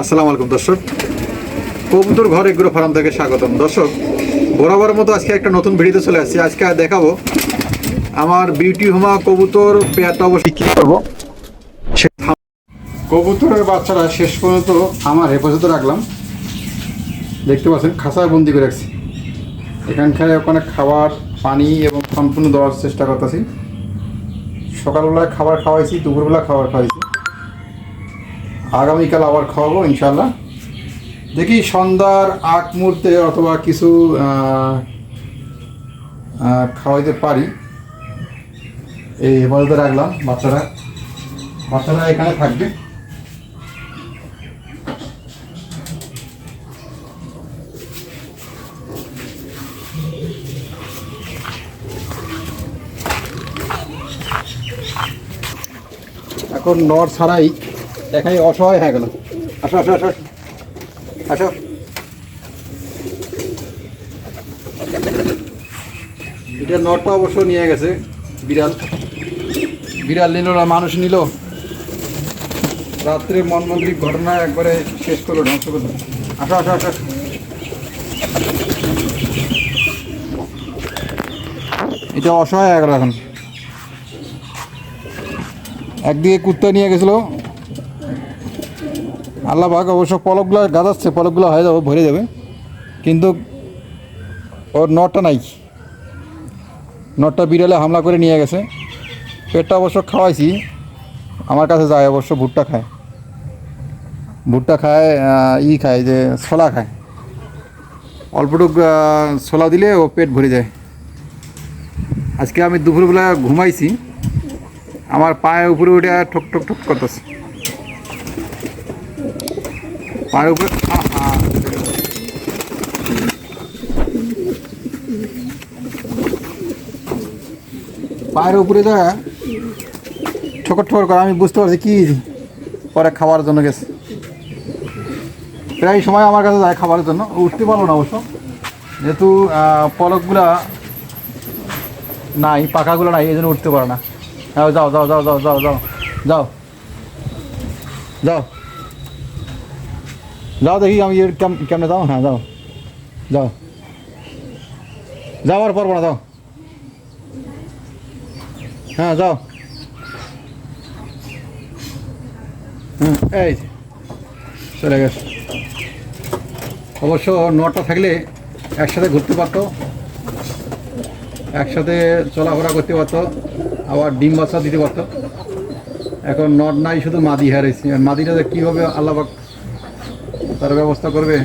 আসসালামু আলাইকুম, দর্শক। কবুতর ঘর এগুলো ফার্ম থেকে স্বাগতম। দর্শক, বরাবর মতো আজকে একটা নতুন ভিডিওতে চলে আসছি। আজকে দেখাবো আমার বিউটি হোমা কবুতর পেয়ারটা অবশ্যই কি করব। কবুতরের বাচ্চারা শেষ পর্যন্ত আমার হেফাজতে রাখলাম। দেখতে পাচ্ছেন, খাঁচায় বন্দি করে রাখছি। এখানকার ওখানে খাবার, পানি এবং সম্পূর্ণ দেওয়ার চেষ্টা করতেছি। সকালবেলায় খাবার খাওয়াইছি, দুপুরবেলা খাবার খাওয়াইছি। আগামীকাল আবার খাওয়াবো ইনশাল্লাহ দেখি সন্ধ্যার আগ মুহূর্তে অথবা কিছু খাওয়াইতে পারি। এই হেফাজতে রাখলাম বাচ্চারা। বাচ্চারা এখানে থাকবে। এখন নর ছাড়াই দেখাই, অসহায় হয়ে গেল। আসো আসো আসো। আসো। এটা নটটা অবশ্য নিয়ে গেছে, বিড়াল। বিড়াল নিল না, মানুষ নিল। রাত্রে মনমন্ত্রী ঘটনা একবারে শেষ করল, ধ্বংস করল। আসো আসো আসো। এটা অসহায় হয়ে এখন। একদিকে কুত্তা নিয়ে গেছিল আল্লাহ পাক অবশ্য পলকগুলো গাদাচ্ছে পলকগুলো হয়ে যাবে, ভরে যাবে। কিন্তু ওর নটটা নাই। নটটা বিড়ালে হামলা করে নিয়ে গেছে। পেটটা অবশ্য খাওয়াইছি। আমার কাছে যায় অবশ্য ভুট্টা খায়। ভুট্টা খায় ই খায়, যে ছোলা খায়। অল্পটুক ছোলা দিলে ও পেট ভরে যায়। আজকে আমি দুপুরবেলা ঘুমাইছি। আমার পায়ের উপরে উঠে ঠক ঠক ঠক করতেছে। পায়ের উপরে! পায়ের উপরে যা, ঠোকর ঠোকর করে, আমি বুঝতে পারছি কি পরে খাওয়ার জন্য গেছে। প্রায় সময় আমার কাছে যায় খাবারের জন্য। উঠতে পারল না অবশ্য। যেহেতু পলকগুলা নাই, পাখাগুলো নাই এই জন্য উঠতে পারে না। হ্যাঁ যাও যাও যাও যাও যাও যাও যাও। যাও। যাও দেখি আমি এর কেমনে যাও? হ্যাঁ যাও। যাও। যাও আর পারব না, যাও। হ্যাঁ যাও। হুম, এই চলে গেছে। অবশ্য নটা থাকলে একসাথে ঘুরতে পারতো, একসাথে চলাফেরা করতে পারতো, আবার ডিম বাচ্চা দিতে পারতো। এখন নট নাই, শুধু মাদি হারাইছি মাদিটা কীভাবে আল্লাহবাক তার ব্যবস্থা করবে।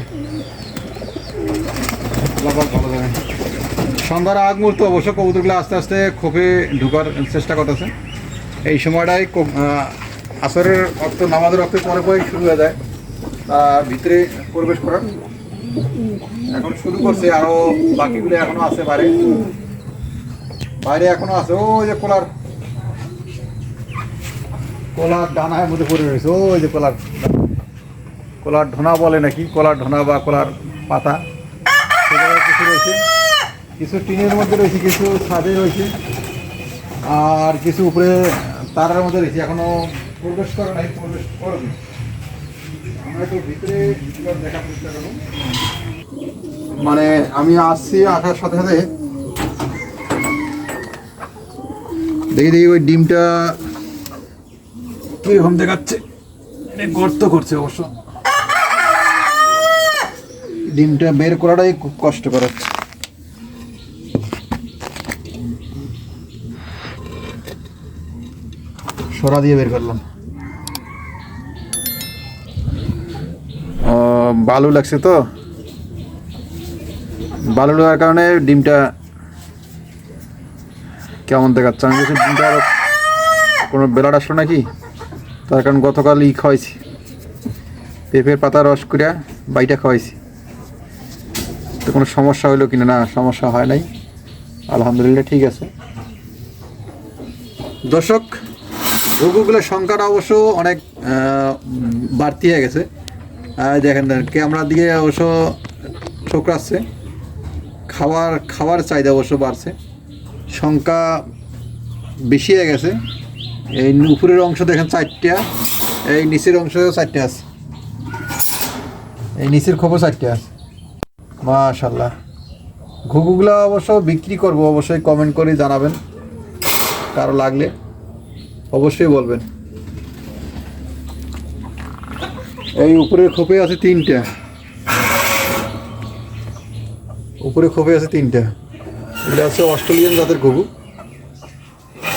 সন্ধ্যার আগ মুহূর্ত অবশ্য কবুতরগুলো আস্তে আস্তে খোপে ঢুকার চেষ্টা করতেছে। এই সময়টাই আসরের রক্ত, নামাজের রক্ত পরে পরে শুরু হয়ে যায়। তারা ভিতরে প্রবেশ করার এখন শুরু করছে আরও বাকিগুলো এখনও আছে বাইরে। বাইরে এখনও আছে, ওই যে কোলার। কোলার ডানার মধ্যে পড়ে রয়েছে, ওই যে কোলার। কোলার ঢোনা বলে নাকি, কলার ঢোনা বা কলার পাতা। কিছু রয়েছে। কিছু টিনের মধ্যে রয়েছে, কিছু ছাদে রয়েছে। আর কিছু উপরে তারার মধ্যে রয়েছে। এখনও প্রবেশ করে নাই, প্রবেশ করবে আমরা একটু ভিতরে দেখার চেষ্টা মানে আমি আসছি আসার সাথে সাথে। দেখি দেখি ওই ডিমটা কীরকম দেখাচ্ছে। গর্ত করছে অবশ্য। ডিমটা বের করাটাই খুব কষ্ট করাচ্ছে সরা দিয়ে বের করলাম। বালু লাগছে তো? বালু লাগার কারণে ডিমটা কেমন দেখাচ্ছে? আমি বলছি ডিমটা কোনো বেলাট আসলো নাকি? তার কারণ গতকাল ই খাওয়াইছি। পেঁপের পাতা রস করে বাইটা খাওয়াইছি। তো কোনো সমস্যা হলো কিনা না, সমস্যা হয় নাই। আলহামদুলিল্লাহ ঠিক আছে। দর্শক রোগগুলোর সংখ্যাটা অবশ্য অনেক বাড়তি হয়ে গেছে। দেখেন ক্যামেরার দিকে অবশ্য ঠোকরাচ্ছে। খাবার খাবার চাহিদা অবশ্য বাড়ছে। সংখ্যা বেশি হয়ে গেছে। এই উপরের অংশ দেখেন চারটা, এই নিচের অংশ চারটে আছে। এই নিচের খবর চারটে আছে। মাশাল্লাহ ঘুঘুগুলা অবশ্য বিক্রি করব, অবশ্যই কমেন্ট করে জানাবেন। কারও লাগলে অবশ্যই বলবেন। এই উপরের খোপে আছে তিনটা। উপরে খোপে আছে তিনটা। এটা আছে অস্ট্রেলিয়ান জাতের ঘুঘু।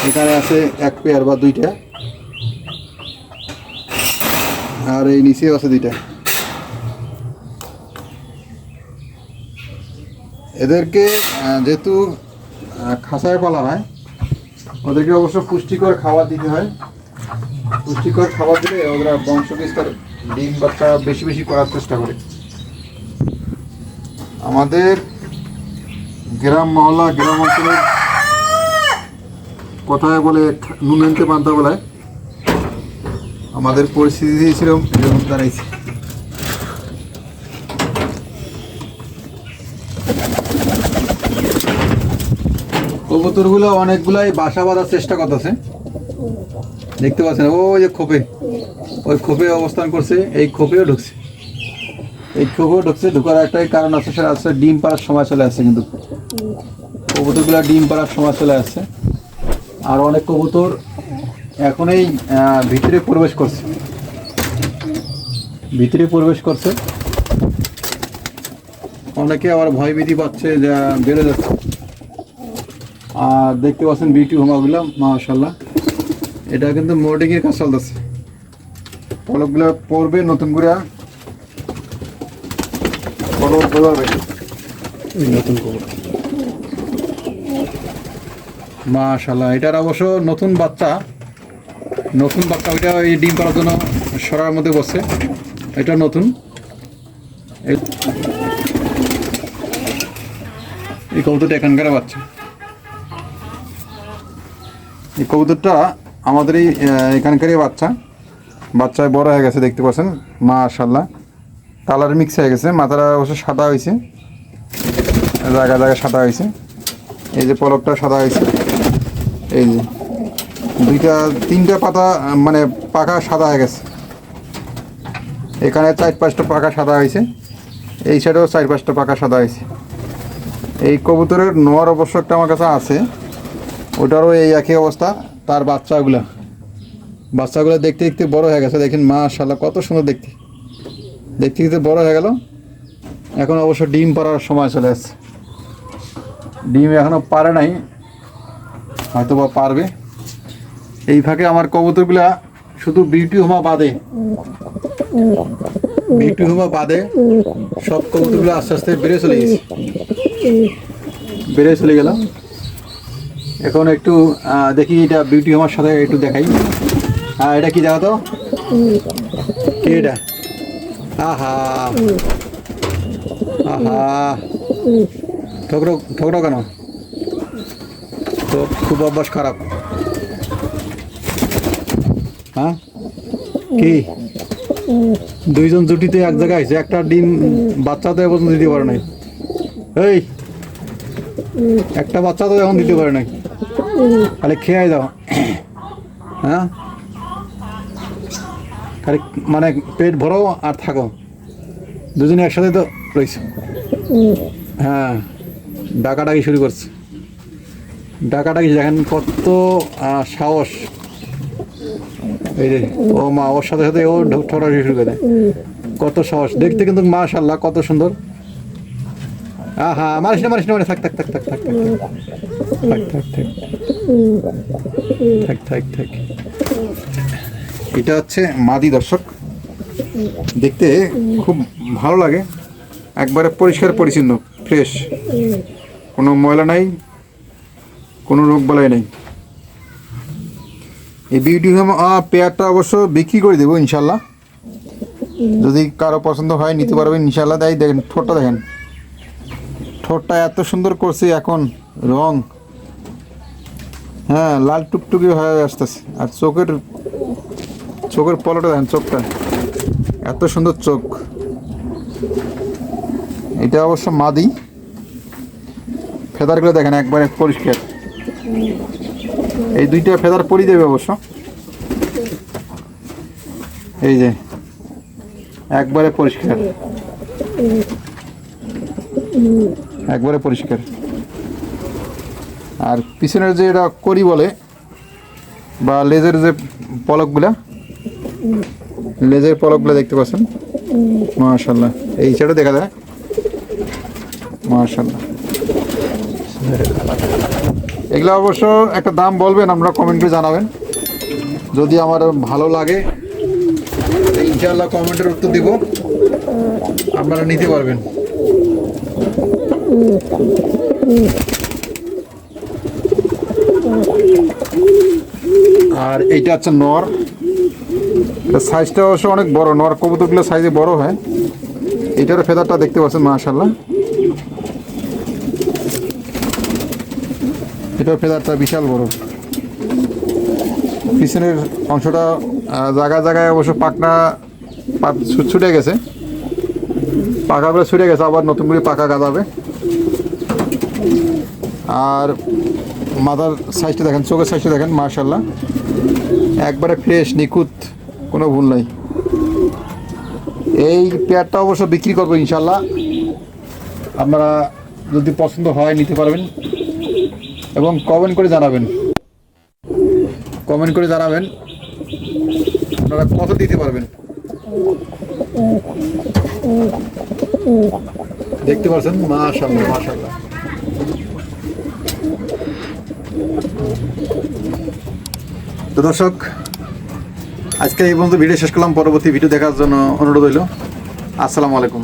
এখানে আছে এক পেয়ার বা দুইটা। আর এই নিচেও আছে দুইটা। এদেরকে যেহেতু খাঁচায় পালা হয়, ওদেরকে অবশ্য পুষ্টিকর খাবার দিতে হয়। পুষ্টিকর খাবার দিলে ওরা বংশ বিস্তার ডিম বাচ্চা বেশি বেশি করার চেষ্টা করে। আমাদের গ্রাম মহল্লা, গ্রাম অঞ্চলের কথায় বলে নুন আনতে পান্তা আমাদের পরিস্থিতি ছিল এরকম দাঁড়াইছে কবুতরগুলো অনেকগুলাই বাসা বাঁধার চেষ্টা করতেছে। দেখতে পাচ্ছেন, ওই যে খোপে, ওই খোপে অবস্থান করছে, এই খোপেও ঢুকছে। এই খোপেও ঢুকছে, ঢুকার একটাই কারণ আছে, সেটা আছে ডিম পাড়ার সময় চলে আসছে কিন্তু। কবুতরগুলো ডিম পাড়ার সময় চলে আসছে। আর অনেক কবুতর এখনই ভিতরে প্রবেশ করছে। ভিতরে প্রবেশ করছে। অনেকে আবার ভয় ভয়ভীতি পাচ্ছে যা বেড়ে যাচ্ছে আর দেখতে পাচ্ছেন বিউটি হোমাগুলো মাশাল্লাহ এটা কিন্তু এর কাজ চলতেছে। পলকগুলো পড়বে নতুন করে পলক বোঝাবে নতুন মাশাল্লাহ এটার অবশ্য নতুন বাচ্চা। নতুন বাচ্চা ওইটা এই ডিম পাড়ার জন্য সরার মধ্যে বসছে। এটা নতুন। এই- কবুতরটা এখানকার বাচ্চা। এই কবুতরটা আমাদের এই এখানকারই বাচ্চা। বাচ্চায় বড় হয়ে গেছে, দেখতে পাচ্ছেন? মা মাশাল্লাহ কালার মিক্স হয়ে গেছে। মাথাটা অবশ্য সাদা হয়েছে। জায়গা জায়গায় সাদা হয়েছে। এই যে পলকটা সাদা হয়েছে। এই যে দুইটা, তিনটা পাতা মানে পাকা সাদা হয়ে গেছে। এখানে চার পাঁচটা পাখা সাদা হয়েছে। এই সাইডেও চার পাঁচটা পাকা সাদা হয়েছে। এই কবুতরের নোয়ার অবশ্য একটা আমার কাছে আছে। ওটারও এই একই অবস্থা, তার বাচ্চাগুলা। বাচ্চাগুলো দেখতে দেখতে বড় হয়ে গেছে, দেখেন মাশাল্লাহ কত সুন্দর দেখতে। দেখতে দেখতে বড় হয়ে গেল। এখন অবশ্য ডিম পাড়ার সময় চলে আসছে। ডিম এখনও পারে নাই হয়তো বা পারবে। এই ফাঁকে আমার কবুতরগুলা শুধু বিউটি হোমা বাদে, বিউটি হোমা বাদে সব কবুতরগুলো আস্তে আস্তে বেড়ে চলে গেছে। বেড়ে চলে গেল। এখন একটু দেখি এটা বিউটি হোমার সাথে একটু দেখাই। হ্যাঁ এটা কি জানো তো? কি এটা। আহা। আহা। ঠকরো ঠকরো কেন? তো খুব অভ্যাস খারাপ। হ্যাঁ কি? দুইজন জুটিতে এক জায়গায় একটা ডিম বাচ্চা তো এখন দিতে পারে নাই। এই! একটা বাচ্চা তো এখন দিতে পারে নাই খালি খেয়ে দাও। হ্যাঁ? খালি মানে পেট ভরো আর থাকো। দুজনে একসাথে তো রয়েছে। হ্যাঁ ডাকাডাকি শুরু করছে। ডাকাডাকি দেখেন কত সাহস। এই যে, ও মা, ওর সাথে সাথে ও ঠোঁটাটি শুরু করে কত সাহস। দেখতে কিন্তু মাশাল্লাহ কত সুন্দর। আহা, মারিস না মারিস না থাক থাক থাক থাক থাক থাক থাক। থাক থাক এটা হচ্ছে মাদি দর্শক। দেখতে খুব ভালো লাগে। একবারে পরিষ্কার, পরিচ্ছন্ন, ফ্রেশ। কোনো ময়লা নাই, কোনো রোগ বালাই নেই। এই বিউটি হোম পেয়ারটা অবশ্য বিক্রি করে দেবো, ইনশাল্লাহ। যদি কারও পছন্দ হয়, নিতে পারবেন, ইনশাল্লাহ। তাই দেখেন, ঠোঁটটা দেখেন। ঠোঁটটা এত সুন্দর করছে এখন, রং। হ্যাঁ লাল টুকটুকি হয়ে আসতেছে। আর চোখের চোখের পলটা দেখেন, চোখটা। এত সুন্দর চোখ। এটা অবশ্য মাদি। ফেদারগুলো দেখেন একবারে পরিষ্কার। এই দুইটা ফেদার পরি দেবে অবশ্য। এই যে, একবারে পরিষ্কার। একবারে পরিষ্কার। আর পিছনের যে এটা করি বলে, বা লেজের যে পলকগুলা লেজের পলকগুলো দেখতে পাচ্ছেন? মাশাল্লাহ এই সাইডে দেখা যায় মাশাল্লাহ এগুলো অবশ্য একটা দাম বলবেন আমরা কমেন্ট জানাবেন। যদি আমার ভালো লাগে ইনশাআল্লাহ কমেন্টের উত্তর দিব। আপনারা নিতে পারবেন। আর এইটা হচ্ছে নর। সাইজটা অবশ্য অনেক বড়, নর কবুতরগুলো সাইজে বড় হয়। এটার ফেদারটা দেখতে পাচ্ছেন মাশাল্লাহ এটার ফেদারটা বিশাল বড়। পিছনের অংশটা জায়গায় জায়গায় অবশ্য পাকনা পাক- ছুটে গেছে। পাকাগুলো ছুটে গেছে, আবার নতুন করে পাকা গাদাবে আর মাথার সাইজটা দেখেন, চোখের সাইজটা দেখেন মার্শাল্লাহ একবারে ফ্রেশ নিখুঁত, কোনো ভুল নাই। এই পেয়ারটা অবশ্য বিক্রি করব ইনশাল্লাহ আপনারা যদি পছন্দ হয়, নিতে পারবেন। এবং কমেন্ট করে জানাবেন। কমেন্ট করে জানাবেন, আপনারা কত দিতে পারবেন? দেখতে পাচ্ছেন? মাশাল্লাহ মাশাল্লাহ তো দর্শক, আজকে এই পর্যন্ত ভিডিও শেষ করলাম। পরবর্তী ভিডিও দেখার জন্য অনুরোধ হইল আসসালামু আলাইকুম।